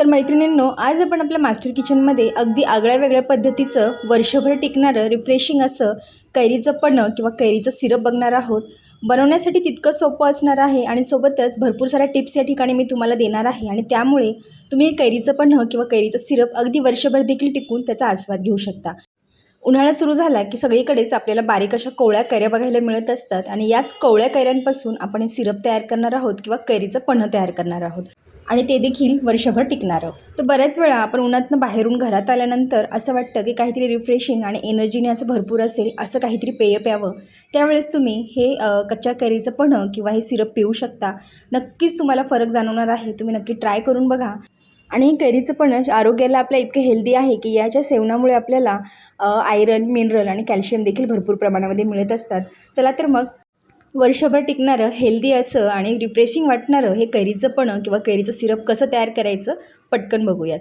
तर मैत्रिणींनो आज आपण आपल्या मास्टर किचनमध्ये अगदी आगळ्या वेगळ्या पद्धतीचं वर्षभर टिकणारं रिफ्रेशिंग असं कैरीचं पणं किंवा कैरीचं सिरप बघणार आहोत. बनवण्यासाठी तितकं सोपं असणार आहे आणि सोबतच भरपूर साऱ्या टिप्स या ठिकाणी मी तुम्हाला देणार आहे आणि त्यामुळे तुम्ही हे कैरीचं पन्हं किंवा कैरीचं सिरप अगदी वर्षभर देखील टिकून त्याचा आस्वाद घेऊ शकता. उन्हाळा सुरू झाला की सगळीकडेच आपल्याला बारीक अशा कोवळ्या कैऱ्या बघायला मिळत असतात आणि याच कोवळ्या कैऱ्यांपासून आपण हे सिरप तयार करणार आहोत किंवा कैरीचं पन्हं तयार करणार आहोत. आणि ते देखील वर्षभर टिकणारं. तर बऱ्याच वेळा आपण उन्हातनं बाहेरून घरात आल्यानंतर असं वाटतं की काहीतरी रिफ्रेशिंग आणि एनर्जीने असं भरपूर असेल असं काहीतरी पेय प्यावं. त्यावेळेस तुम्ही हे कच्च्या कैरीचं पण किंवा हे सिरप पिऊ शकता. नक्कीच तुम्हाला फरक जाणवणार आहे. तुम्ही नक्की ट्राय करून बघा. आणि हे कैरीचं पण आरोग्याला आपल्या इतकं हेल्दी आहे की याच्या सेवनामुळे आपल्याला आयरन मिनरल आणि कॅल्शियम देखील भरपूर प्रमाणामध्ये मिळत असतात. चला तर मग वर्षभर टिकणारं हेल्दी असं आणि रिफ्रेशिंग वाटणारं हे कैरीचं पणं किंवा कैरीचं सिरप कसं तयार करायचं पटकन बघूयात.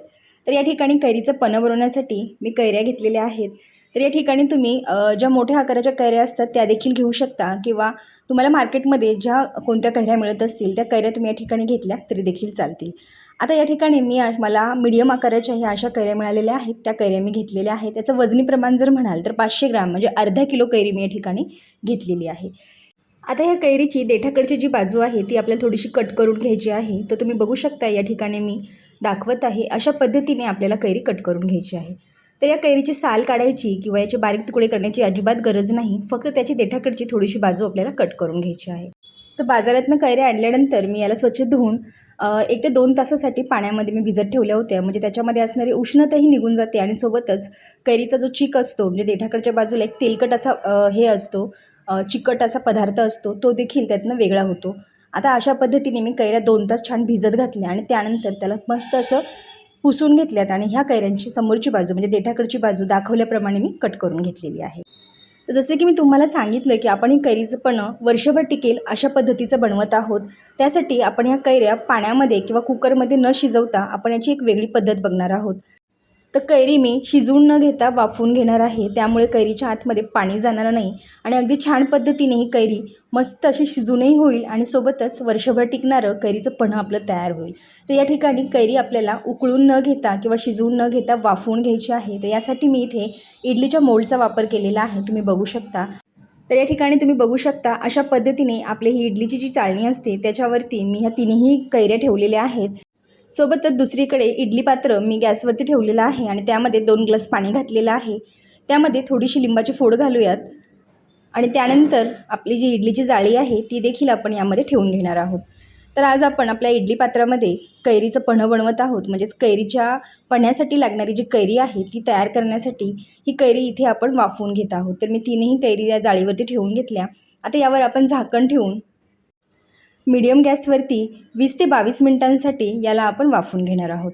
तर या ठिकाणी कैरीचं पणं बनवण्यासाठी मी कैऱ्या घेतलेल्या आहेत. तर या ठिकाणी तुम्ही ज्या मोठ्या आकाराच्या कैऱ्या असतात त्या देखील घेऊ शकता किंवा तुम्हाला मार्केटमध्ये ज्या कोणत्या कैऱ्या मिळत असतील त्या कैऱ्या तुम्ही या ठिकाणी घेतल्या तरी देखील चालतील. आता या ठिकाणी मी मला मिडियम आकाराच्या ह्या अशा कैऱ्या मिळालेल्या आहेत. त्या कैऱ्या मी घेतलेल्या आहेत. त्याचं वजनी प्रमाण जर म्हणाल तर पाचशे ग्राम म्हणजे अर्धा किलो कैरी मी या ठिकाणी घेतलेली आहे. आता ह्या कैरीची देठाकडची जी बाजू आहे ती आपल्याला थोडीशी कट करून घ्यायची आहे. तर तुम्ही बघू शकता या ठिकाणी मी दाखवत आहे अशा पद्धतीने आपल्याला कैरी कट करून घ्यायची आहे. तर या कैरीची साल काढायची किंवा याचे बारीक तुकडे करण्याची अजिबात गरज नाही फक्त त्याची देठाकडची थोडीशी बाजू आपल्याला कट करून घ्यायची आहे. तर बाजारातनं कैऱ्या आणल्यानंतर मी याला स्वच्छ धुवून एक ते दोन तासासाठी पाण्यामध्ये मी भिजत ठेवल्या होत्या. म्हणजे त्याच्यामध्ये असणारी उष्णताही निघून जाते आणि सोबतच कैरीचा जो चीक असतो म्हणजे देठाकडच्या बाजूला एक तेलकट असा हे असतो चिकट असा पदार्थ असतो तो देखील त्यातनं वेगळा होतो. आता अशा पद्धतीने मी कैऱ्या दोन तास छान भिजत घातल्या आणि त्यानंतर त्याला मस्त असं पुसून घेतल्यात आणि ह्या कैऱ्यांची समोरची बाजू म्हणजे देठाकडची बाजू दाखवल्याप्रमाणे मी कट करून घेतलेली आहे. तर जसे की मी तुम्हाला सांगितलं की आपण ही कैरीचं पणं वर्षभर टिकेल अशा पद्धतीचं बनवत आहोत. त्यासाठी आपण ह्या कैऱ्या पाण्यामध्ये किंवा कुकरमध्ये न शिजवता आपण याची एक वेगळी पद्धत बघणार आहोत. तर कैरी मी शिजवून न घेता वाफवून घेणार आहे. त्यामुळे कैरीच्या आतमध्ये पाणी जाणार नाही आणि अगदी छान पद्धतीने ही कैरी मस्त अशी शिजूनही होईल आणि सोबतच वर्षभर टिकणारं कैरीचं पणं आपलं तयार होईल. तर या ठिकाणी कैरी आपल्याला उकळून न घेता किंवा शिजवून न घेता वाफवून घ्यायची आहे. तर यासाठी मी इथे इडलीच्या मोल्डचा वापर केलेला आहे. तुम्ही बघू शकता. तर या ठिकाणी तुम्ही बघू शकता अशा पद्धतीने आपली ही इडलीची जी चाळणी असते त्याच्यावरती मी ह्या तिन्ही कैऱ्या ठेवलेल्या आहेत. सोबतच दुसरीकडे इडली पात्र मी गॅसवरती ठेवलेलं आहे आणि त्यामध्ये दोन ग्लास पाणी घातलेलं आहे. त्यामध्ये थोडीशी लिंबाची फोड घालूयात. आणि त्यानंतर आपली जी इडलीची जाळी आहे ती देखील आपण यामध्ये ठेवून घेणार आहोत. तर आज आपण आपल्या इडली पात्रामध्ये कैरीचं पन्हं बनवत आहोत. म्हणजेच कैरीच्या पण्यासाठी लागणारी जी कैरी आहे ती तयार करण्यासाठी ही कैरी इथे आपण वाफवून घेत आहोत. तर मी तीनही कैरी या जाळीवरती ठेवून घेतल्या. आता यावर आपण झाकण ठेवून मीडियम गॅसवरती वीस ते बावीस मिनिटांसाठी याला आपण वाफवून घेणार आहोत.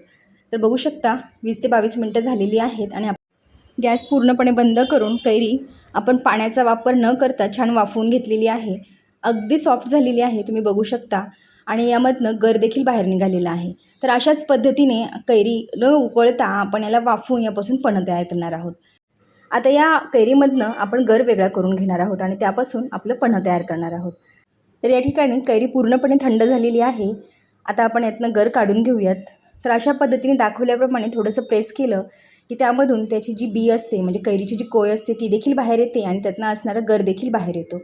तर बघू शकता वीस ते बावीस मिनटं झालेली आहेत आणि आप- गॅस पूर्णपणे बंद करून कैरी आपण पाण्याचा वापर न करता छान वाफवून घेतलेली आहे. अगदी सॉफ्ट झालेली आहे तुम्ही बघू शकता. आणि यामधनं गर देखील बाहेर निघालेला आहे. तर अशाच पद्धतीने कैरी न उकळता आपण याला वाफवून यापासून पणं तयार करणार आहोत. आता या कैरीमधनं आपण गर वेगळा करून घेणार आहोत आणि त्यापासून आपलं पणं तयार करणार आहोत. तर या ठिकाणी कैरी पूर्णपणे थंड झालेली आहे. आता आपण यातनं गर काढून घेऊयात. तर अशा पद्धतीने दाखवल्याप्रमाणे थोडंसं प्रेस केलं की त्यामधून त्याची जी बी असते म्हणजे कैरीची जी कोय असते ती देखील बाहेर येते आणि त्यातनं असणारा गर देखील बाहेर येतो.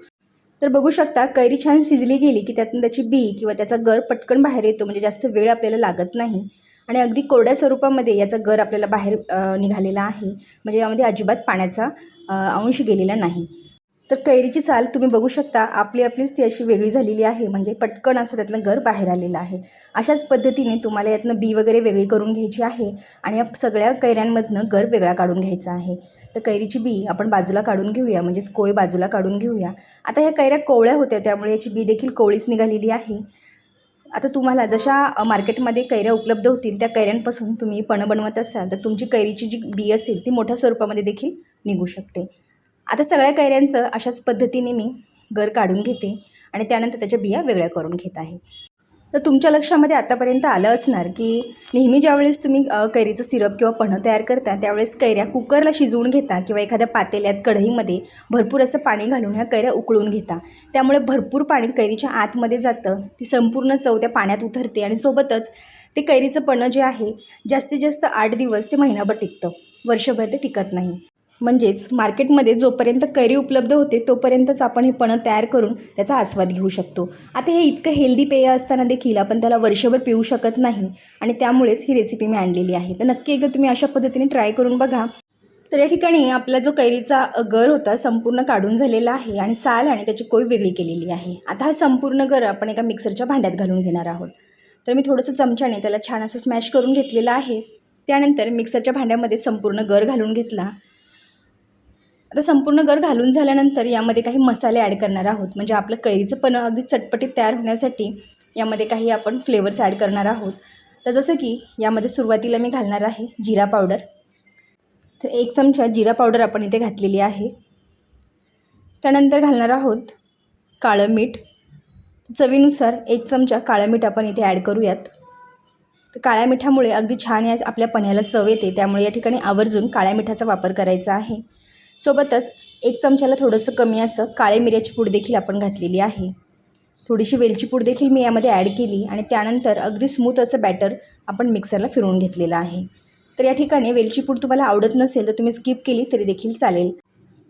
तर बघू शकता कैरी छान शिजली गेली की त्यातून त्याची बी किंवा त्याचा गर पटकन बाहेर येतो म्हणजे जास्त वेळ आपल्याला लागत नाही. आणि अगदी कोरड्या स्वरूपामध्ये याचा गर आपल्याला बाहेर निघालेला आहे. म्हणजे यामध्ये अजिबात पाण्याचा अंश गेलेला नाही. तर कैरीची साल तुम्ही बघू शकता आपली आपलीच ती अशी वेगळी झालेली आहे. म्हणजे पटकन असं त्यातलं घर बाहेर आलेलं आहे. अशाच पद्धतीने तुम्हाला यातनं बी वगैरे वेगळी करून घ्यायची आहे आणि या सगळ्या कैऱ्यांमधनं घर वेगळा काढून घ्यायचा आहे. तर कैरीची बी आपण बाजूला काढून घेऊया म्हणजेच कोय बाजूला काढून घेऊया. आता ह्या कैऱ्या कोवळ्या होत्या त्यामुळे याची बी देखील कोवळीच निघालेली आहे. आता तुम्हाला जशा मार्केटमध्ये कैऱ्या उपलब्ध होतील त्या कैऱ्यांपासून तुम्ही पणं बनवत असाल तर तुमची कैरीची जी बी असेल ती मोठ्या स्वरूपामध्ये देखील निघू शकते. आता सगळ्या कैऱ्यांचं अशाच पद्धतीने मी गर काढून घेते आणि त्यानंतर त्याच्या बिया वेगळ्या करून घेत आहे. तर तुमच्या लक्षामध्ये आतापर्यंत आलं असणार की नेहमी ज्यावेळेस तुम्ही कैरीचं सिरप किंवा पन्हं तयार करता त्यावेळेस कैऱ्या कुकरला शिजवून घेता किंवा एखाद्या पातेल्यात कढईमध्ये भरपूर असं पाणी घालून ह्या कैऱ्या उकळून घेता. त्यामुळे भरपूर पाणी कैरीच्या आतमध्ये जातं ती संपूर्ण चव त्या पाण्यात उतरते आणि सोबतच ते कैरीचं पणं जे आहे जास्तीत जास्त आठ दिवस ते महिनाभर टिकतं. वर्षभर ते टिकत नाही. म्हणजेच मार्केटमध्ये जोपर्यंत कैरी उपलब्ध होते तोपर्यंतच आपण हे पणं तयार करून त्याचा आस्वाद घेऊ शकतो. आता हे इतकं हेल्दी पेय असताना देखील आपण त्याला वर्षभर पिऊ शकत नाही आणि त्यामुळेच ही रेसिपी मी आणलेली आहे. तर नक्की एकदा तुम्ही अशा पद्धतीने ट्राय करून बघा. तर या ठिकाणी आपला जो कैरीचा गर होता संपूर्ण काढून झालेला आहे आणि साल आणि त्याची कोय वेगळी केलेली आहे. आता हा संपूर्ण गर आपण एका मिक्सरच्या भांड्यात घालून घेणार आहोत. तर मी थोडंसं चमच्याने त्याला छान असं स्मॅश करून घेतलेलं आहे. त्यानंतर मिक्सरच्या भांड्यामध्ये संपूर्ण गर घालून घेतला. आता संपूर्ण गर घालून झाल्यानंतर यामध्ये काही मसाले ॲड करणार आहोत. म्हणजे आपलं कैरीचं पण अगदी चटपटीत तयार होण्यासाठी यामध्ये काही आपण फ्लेवर्स ॲड करणार आहोत. तर जसं की यामध्ये सुरुवातीला मी घालणार आहे जिरा पावडर तर एक चमचा जिरा पावडर आपण इथे घातलेली आहे. त्यानंतर घालणार आहोत काळं मीठ. चवीनुसार एक चमचा काळं मीठ आपण इथे ॲड करूयात. तर काळ्या मिठामुळे अगदी छान या आपल्या पण्याला चव येते. त्यामुळे या ठिकाणी आवर्जून काळ्या मिठाचा वापर करायचा आहे. सोबतच एक चमच्याला थोडंसं कमी असं काळे मिऱ्याची पूड देखील आपण घातलेली आहे. थोडीशी वेलची पूड देखील मी यामध्ये ॲड केली आणि त्यानंतर अगदी स्मूथ असं बॅटर आपण मिक्सरला फिरवून घेतलेलं आहे. तर या ठिकाणी वेलची पूड तुम्हाला आवडत नसेल तर तुम्ही स्किप केली तरी देखील चालेल.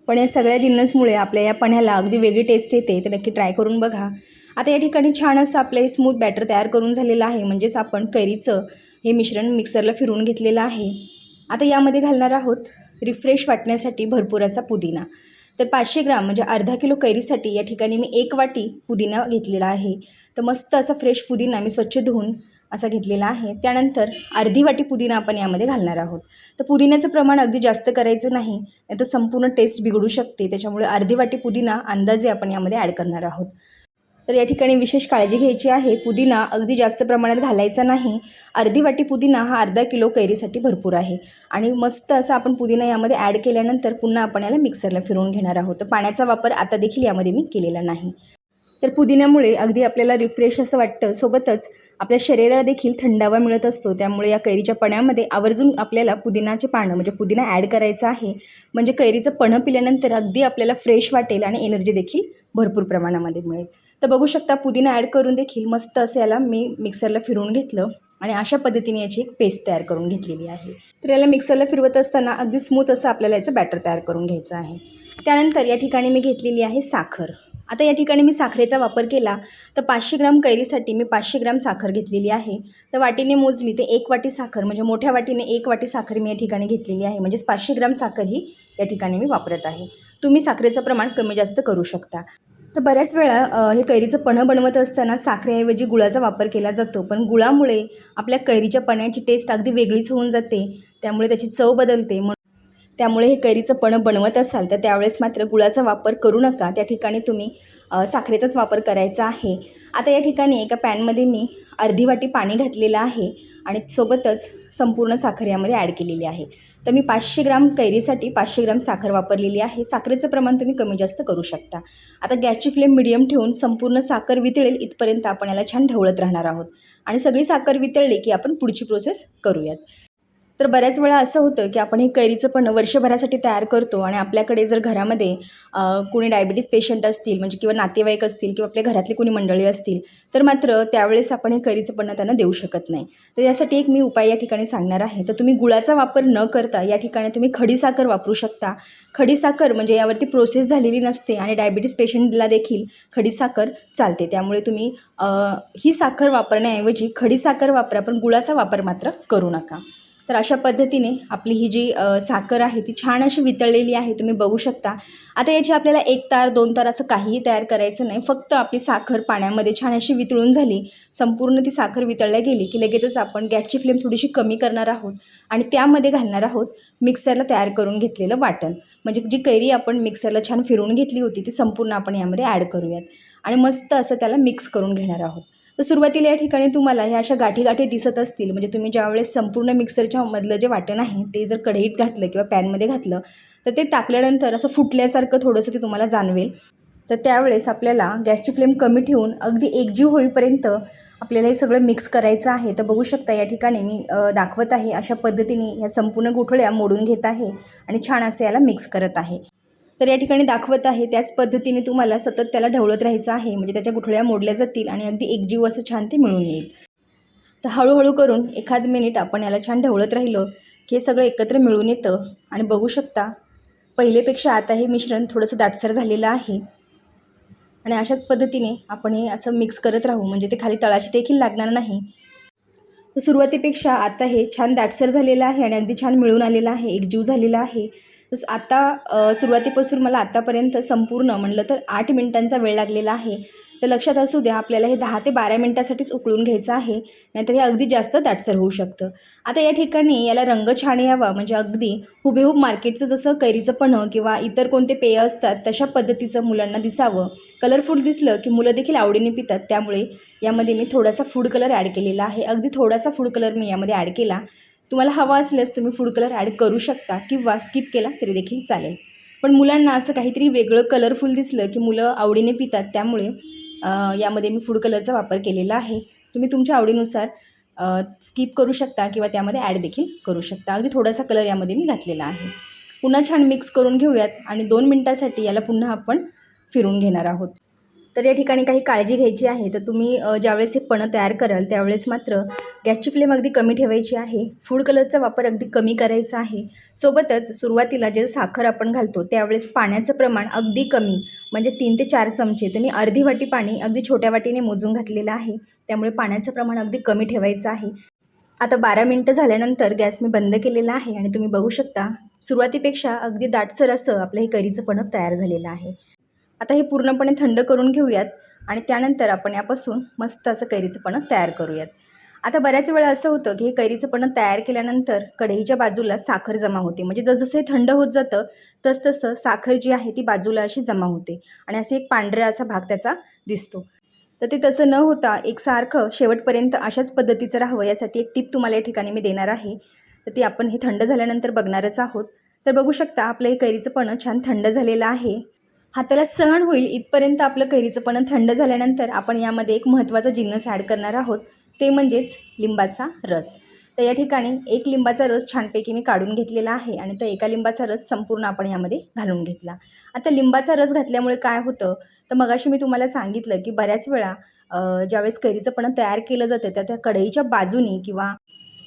पण या सगळ्या जिन्नसमुळे आपल्या या पण्याला अगदी वेगळी टेस्ट येते तर नक्की ट्राय करून बघा. आता या ठिकाणी छान असं आपलं हे स्मूथ बॅटर तयार करून झालेलं आहे. म्हणजेच आपण कैरीचं हे मिश्रण मिक्सरला फिरवून घेतलेलं आहे. आता यामध्ये घालणार आहोत रिफ्रेश वाटण्यासाठी भरपूर असा पुदिना. तर पाचशे ग्राम म्हणजे अर्धा किलो कैरीसाठी या ठिकाणी मी एक वाटी पुदिना घेतलेला आहे. तर मस्त असा फ्रेश पुदिना मी स्वच्छ धुवून असा घेतलेला आहे. त्यानंतर अर्धी वाटी पुदिना आपण यामध्ये घालणार आहोत. तर पुदिन्याचं प्रमाण अगदी जास्त करायचं नाही नाही तर संपूर्ण टेस्ट बिघडू शकते. त्याच्यामुळे अर्धी वाटी पुदिना अंदाजे आपण यामध्ये ॲड करणार आहोत. तर या ठिकाणी विशेष काळजी घ्यायची आहे. पुदिना अगदी जास्त प्रमाणात घालायचा नाही. अर्धी वाटी पुदिना हा अर्धा किलो कैरीसाठी भरपूर आहे. आणि मस्त असं आपण पुदिना यामध्ये ॲड केल्यानंतर पुन्हा आपण याला मिक्सरला फिरवून घेणार आहोत. तर पाण्याचा वापर आता देखील यामध्ये मी केलेला नाही. तर पुदिन्यामुळे अगदी आपल्याला रिफ्रेश असं वाटतं. सोबतच आपल्या शरीराला देखील थंडावा मिळत असतो. त्यामुळे या कैरीच्या पण्यामध्ये आवर्जून आपल्याला पुदिनाचे पानं म्हणजे पुदिना ॲड करायचं आहे. म्हणजे कैरीचं पणं पिल्यानंतर अगदी आपल्याला फ्रेश वाटेल आणि एनर्जी देखील भरपूर प्रमाणामध्ये मिळेल. तर बघू शकता पुदिना ॲड करून देखील मस्त असं याला मी मिक्सरला फिरवून घेतलं आणि अशा पद्धतीने याची एक पेस्ट तयार करून घेतलेली आहे. तर याला मिक्सरला फिरवत असताना अगदी स्मूथ असं आपल्याला याचं बॅटर तयार करून घ्यायचं आहे. त्यानंतर या ठिकाणी मी घेतलेली आहे साखर. आता या ठिकाणी मी साखरेचा वापर केला तर पाचशे ग्राम कैरीसाठी मी पाचशे ग्राम साखर घेतलेली आहे. तर वाटीने मोजली ते एक वाटी साखर म्हणजे मोठ्या वाटीने एक वाटी साखर मी या ठिकाणी घेतलेली आहे. म्हणजेच पाचशे ग्राम साखर ही या ठिकाणी मी वापरत आहे. तुम्ही साखरेचं प्रमाण कमी जास्त करू शकता. तर बऱ्याच वेळा हे कैरीचं पणं बनवत असताना साखरेऐवजी गुळाचा वापर केला जातो पण गुळामुळे आपल्या कैरीच्या पण्याची टेस्ट अगदी वेगळीच होऊन जाते त्यामुळे त्याची चव बदलते. त्यामुळे हे कैरीचं पणं बनवत असाल तर त्यावेळेस मात्र गुळाचा वापर करू नका. त्या ठिकाणी तुम्ही साखरेचाच वापर करायचा आहे. आता या ठिकाणी एका पॅनमध्ये मी अर्धी वाटी पाणी घातलेलं आहे आणि सोबतच संपूर्ण साखर यामध्ये ॲड केलेली आहे. तर मी पाचशे ग्राम कैरीसाठी पाचशे ग्राम साखर वापरलेली आहे. साखरेचं प्रमाण तुम्ही कमी जास्त करू शकता. आता गॅसची फ्लेम मिडियम ठेवून संपूर्ण साखर वितळेल इथपर्यंत आपण याला छान ढवळत राहणार आहोत. आणि सगळी साखर वितळली की आपण पुढची प्रोसेस करूयात. तर बऱ्याच वेळा असं होतं की आपण हे कैरीचं पण वर्षभरासाठी तयार करतो आणि आपल्याकडे जर घरामध्ये कोणी डायबिटीस पेशंट असतील म्हणजे किंवा नातेवाईक असतील किंवा आपल्या घरातली कोणी मंडळी असतील तर मात्र त्यावेळेस आपण हे कैरीचं पण त्यांना देऊ शकत नाही. तर यासाठी एक मी उपाय या ठिकाणी सांगणार आहे. तर तुम्ही गुळाचा वापर न करता या ठिकाणी तुम्ही खडीसाखर वापरू शकता. खडीसाखर म्हणजे यावरती प्रोसेस झालेली नसते आणि डायबिटीस पेशंटला देखील खडीसाखर चालते. त्यामुळे तुम्ही ही साखर वापरण्याऐवजी खडीसाखर वापरा पण गुळाचा वापर मात्र करू नका. तर अशा पद्धतीने आपली ही जी साखर आहे ती छान अशी वितळलेली आहे तुम्ही बघू शकता. आता याची आपल्याला एक तार दोन तार असं काहीही तयार करायचं नाही. फक्त आपली साखर पाण्यामध्ये छान अशी वितळून झाली संपूर्ण ती साखर वितळल्या गेली की लगेचच आपण गॅसची फ्लेम थोडीशी कमी करणार आहोत आणि त्यामध्ये घालणार आहोत मिक्सरला तयार करून घेतलेलं वाटण. म्हणजे जी कैरी आपण मिक्सरला छान फिरवून घेतली होती ती संपूर्ण आपण यामध्ये ॲड करूयात. आणि मस्त असं त्याला मिक्स करून घेणार आहोत. तर सुरुवातीला या ठिकाणी तुम्हाला ह्या अशा गाठी गाठी दिसत असतील. म्हणजे तुम्ही ज्यावेळेस संपूर्ण मिक्सरच्या मधलं जे वाटण आहे ते जर कढईत घातलं किंवा पॅनमध्ये घातलं तर ते टाकल्यानंतर असं फुटल्यासारखं थोडंसं ते तुम्हाला जाणवेल. तर त्यावेळेस आपल्याला गॅसची फ्लेम कमी ठेवून अगदी एकजीव होईपर्यंत आपल्याला हे सगळं मिक्स करायचं आहे. तर बघू शकता या ठिकाणी मी दाखवत आहे अशा पद्धतीने ह्या संपूर्ण गोठळ्या मोडून घेत आहे आणि छान असं याला मिक्स करत आहे. तर या ठिकाणी दाखवत आहे त्याच पद्धतीने तुम्हाला सतत त्याला ढवळत राहायचं आहे. म्हणजे त्याच्या गुठळ्या मोडल्या जातील आणि अगदी एकजीव असं छान ते मिळून येईल. तर हळूहळू करून एखाद मिनिट आपण याला छान ढवळत राहिलो की हे सगळं एकत्र मिळून येतं. आणि बघू शकता पहिलेपेक्षा आता हे मिश्रण थोडंसं दाटसर झालेलं आहे. आणि अशाच पद्धतीने आपण हे असं मिक्स करत राहू. म्हणजे ते खाली तळाशी देखील लागणार नाही. सुरुवातीपेक्षा आता हे छान दाटसर झालेलं आहे आणि अगदी छान मिळून आलेलं आहे एकजीव झालेला आहे. तस आत्ता सुरुवातीपासून मला आत्तापर्यंत संपूर्ण म्हणलं तर आठ मिनिटांचा वेळ लागलेला आहे. तर लक्षात असू द्या आपल्याला हे दहा ते बारा मिनटासाठीच उकळून घ्यायचं आहे नाहीतर हे अगदी जास्त दाटसर होऊ शकतं. आता या ठिकाणी याला रंग छान यावा म्हणजे अगदी हुबेहूब मार्केटचं जसं कैरीचं पण किंवा इतर कोणते पेय असतात तशा पद्धतीचं मुलांना दिसावं. कलरफुल दिसलं की मुलं देखील आवडीने पितात त्यामुळे यामध्ये मी थोडासा फूड कलर ॲड केलेला आहे. अगदी थोडासा फूड कलर मी यामध्ये ॲड केला. तुम्हाला हवा असल्यास तुम्ही फूड कलर ॲड करू शकता किंवा स्किप केला तरी देखील चालेल. पण मुलांना असं काहीतरी वेगळं कलरफुल दिसलं की मुलं आवडीने पितात त्यामुळे यामध्ये मी फूड कलरचा वापर केलेला आहे. तुम्ही तुमच्या आवडीनुसार स्किप करू शकता किंवा त्यामध्ये ॲड देखील करू शकता. अगदी थोडासा कलर यामध्ये मी घातलेला आहे. पुन्हा छान मिक्स करून घेऊयात आणि दोन मिनटासाठी याला पुन्हा आपण फिरून घेणार आहोत. तर या ठिकाणी काही काळजी घ्यायची आहे तर तुम्ही ज्यावेळेस हे पणं तयार कराल त्यावेळेस मात्र गॅसची फ्लेम अगदी कमी ठेवायची आहे फूड कलरचा वापर अगदी कमी करायचा आहे. सोबतच सुरुवातीला जे साखर आपण घालतो त्यावेळेस पाण्याचं प्रमाण अगदी कमी म्हणजे तीन ते चार चमचे तर मी अर्धी वाटी पाणी अगदी छोट्या वाटीने मोजून घातलेलं आहे त्यामुळे पाण्याचं प्रमाण अगदी कमी ठेवायचं आहे. आता बारा मिनटं झाल्यानंतर गॅस मी बंद केलेला आहे आणि तुम्ही बघू शकता सुरुवातीपेक्षा अगदी दाटसर असं आपलं हे करीचं पणक तयार झालेलं आहे. आता हे पूर्णपणे थंड करून घेऊयात आणि त्यानंतर आपण यापासून मस्त असं कैरीचं पणं तयार करूयात. आता बऱ्याच वेळा असं होतं की हे कैरीचं पणं तयार केल्यानंतर कढईच्या बाजूला साखर जमा होते. म्हणजे जसजसं हे थंड होत जातं तसतसं साखर जी आहे ती बाजूला अशी जमा होते आणि असे एक पांढरा असा भाग त्याचा दिसतो. तर ते तसं न होता एकसारखं शेवटपर्यंत अशाच पद्धतीचं राहावं यासाठी एक टिप तुम्हाला या ठिकाणी मी देणार आहे. तर ती आपण हे थंड झाल्यानंतर बघणारच आहोत. तर बघू शकता आपलं हे कैरीचं पणं छान थंड झालेलं आहे. हाताला सहन होईल इथपर्यंत आपलं कैरीचं पण थंड झाल्यानंतर आपण यामध्ये एक महत्त्वाचा जिन्नस ॲड करणार आहोत. ते म्हणजेच लिंबाचा रस. तर या ठिकाणी एक लिंबाचा रस छानपैकी मी काढून घेतलेला आहे आणि तो एका लिंबाचा रस संपूर्ण आपण यामध्ये घालून घेतला. आता लिंबाचा रस घातल्यामुळे काय होतं? तर मगाशी मी तुम्हाला सांगितलं की बऱ्याच वेळा ज्यावेळेस कैरीचं पण तयार केलं जातं त्या त्या कढईच्या बाजूनी किंवा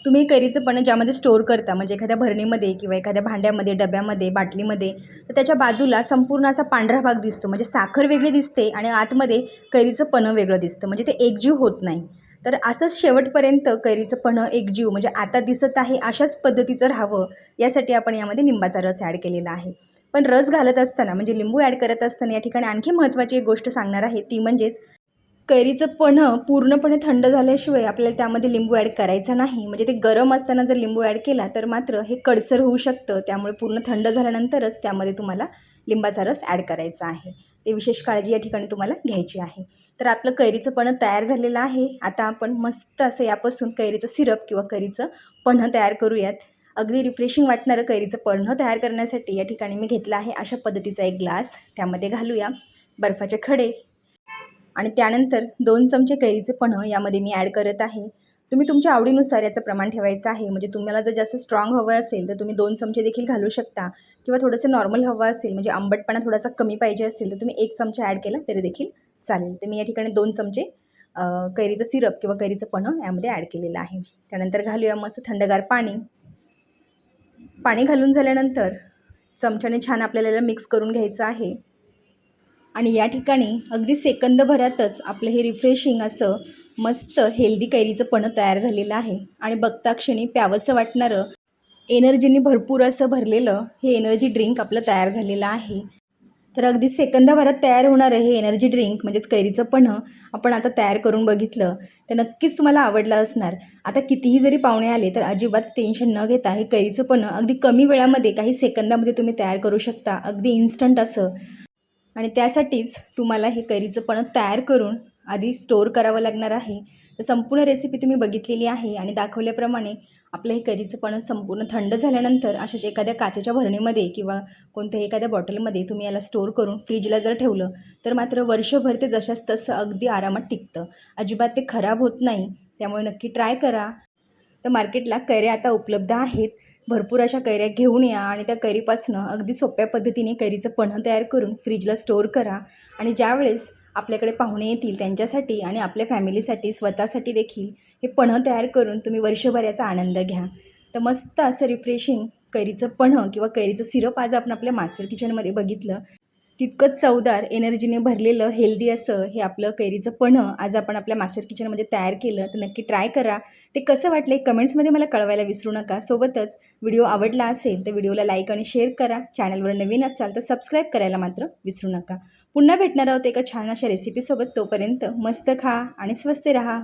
तुम्ही हे कैरीचं पणं ज्यामध्ये स्टोअर करता म्हणजे एखाद्या भरणीमध्ये किंवा एखाद्या भांड्यामध्ये डब्यामध्ये बाटलीमध्ये तर त्याच्या बाजूला संपूर्ण असा पांढरा भाग दिसतो. म्हणजे साखर वेगळी दिसते आणि आतमध्ये कैरीचं पणं वेगळं दिसतं. म्हणजे ते एकजीव होत नाही. तर असंच शेवटपर्यंत कैरीचं पणं एकजीव म्हणजे आता दिसत आहे अशाच पद्धतीचं राहावं यासाठी आपण यामध्ये लिंबाचा रस ॲड केलेला आहे. पण रस घालत असताना म्हणजे लिंबू ॲड करत असताना या ठिकाणी आणखी महत्त्वाची एक गोष्ट सांगणार आहे ती म्हणजेच कैरीचं पण पूर्णपणे थंड झाल्याशिवाय आपल्याला त्यामध्ये लिंबू ॲड करायचा नाही. म्हणजे ते गरम असताना जर लिंबू ॲड केला तर मात्र हे कडसर होऊ शकतं. त्यामुळे पूर्ण थंड झाल्यानंतरच त्यामध्ये तुम्हाला लिंबाचा रस ॲड करायचा आहे. ते विशेष काळजी या ठिकाणी तुम्हाला घ्यायची आहे. तर आपलं कैरीचं पणं तयार झालेलं आहे. आता आपण मस्त असं यापासून कैरीचं सिरप किंवा कैरीचं पन्हं तयार करूयात. अगदी रिफ्रेशिंग वाटणारं कैरीचं पन्हं तयार करण्यासाठी या ठिकाणी मी घेतलं आहे अशा पद्धतीचा एक ग्लास. त्यामध्ये घालूया बर्फाचे खडे. आणि त्यानंतर दोन चमचे कैरीचे पन्हं यामध्ये मी ॲड करत आहे. तुम्ही तुमच्या आवडीनुसार याचं प्रमाण ठेवायचं आहे. म्हणजे तुम्हाला जर जास्त स्ट्रॉंग हवं असेल तर तुम्ही दोन चमचे देखील घालू शकता. किंवा थोडंसं नॉर्मल हवं असेल म्हणजे आंबटपणा थोडासा कमी पाहिजे असेल तर तुम्ही एक चमचा ॲड केला तरी देखील चालेल. तर मी या ठिकाणी दोन चमचे कैरीचं सिरप किंवा कैरीचं पन्हं यामध्ये ॲड केलेलं आहे. त्यानंतर घालूया मस्त थंडगार पाणी. पाणी घालून झाल्यानंतर चमच्याने छान आपल्याला याला मिक्स करून घ्यायचं आहे. आणि या ठिकाणी अगदी सेकंदभरातच आपलं हे रिफ्रेशिंग असं मस्त हेल्दी कैरीचं पणं तयार झालेलं आहे. आणि बघता क्षणी प्यावंसं वाटणारं एनर्जीने भरपूर असं भरलेलं हे एनर्जी ड्रिंक आपलं तयार झालेलं आहे. तर अगदी सेकंदाभरात तयार होणारं हे एनर्जी ड्रिंक म्हणजेच कैरीचं पणं आपण आता तयार करून बघितलं तर नक्कीच तुम्हाला आवडलं असणार. आता कितीही जरी पाहुणे आले तर अजिबात टेन्शन न घेता हे कैरीचं पणं अगदी कमी वेळामध्ये काही सेकंदामध्ये तुम्ही तयार करू शकता. अगदी इन्स्टंट असं. आणि त्यासाठीच तुम्हाला हे कैरीचं पण तयार करून आधी स्टोअर करावं लागणार आहे. तर संपूर्ण रेसिपी तुम्ही बघितलेली आहे आणि दाखवल्याप्रमाणे आपलं हे करीचं पण संपूर्ण थंड झाल्यानंतर अशाच एखाद्या काचेच्या भरणीमध्ये किंवा कोणत्याही एखाद्या बॉटलमध्ये तुम्ही याला स्टोअर करून फ्रीजला जर ठेवलं तर मात्र वर्षभर ते जशाच तसं अगदी आरामात टिकतं. अजिबात ते खराब होत नाही. त्यामुळे नक्की ट्राय करा. तर मार्केटला कैऱ्या आता उपलब्ध आहेत. भरपूर अशा कैऱ्या घेऊन या आणि त्या कैरीपासनं अगदी सोप्या पद्धतीने कैरीचं पन्हं तयार करून फ्रीजला स्टोअर करा. आणि ज्यावेळेस आपल्याकडे पाहुणे येतील त्यांच्यासाठी आणि आपल्या फॅमिलीसाठी स्वतःसाठी देखील हे पन्हं तयार करून तुम्ही वर्षभर याचा आनंद घ्या. तर मस्त असं रिफ्रेशिंग कैरीचं पन्हं किंवा कैरीचं सिरप आज आपण आपल्या मास्टर किचनमध्ये बघितलं. तितकंच चवदार एनर्जीने भरलेलं हेल्दी असं हे आपलं कैरीचं पन्हं आज आपण आपल्या मास्टर किचनमध्ये तयार केलं तर नक्की ट्राय करा. ते कसं वाटलं कमेंट्समध्ये मला कळवायला विसरू नका. सोबतच व्हिडिओ आवडला असेल तर व्हिडिओला लाईक आणि शेअर करा. चॅनलवर नवीन असाल तर सबस्क्राईब करायला मात्र विसरू नका. पुन्हा भेटणार आहोत एका छान अशा रेसिपीसोबत तोपर्यंत मस्त खा आणि स्वस्त राहा.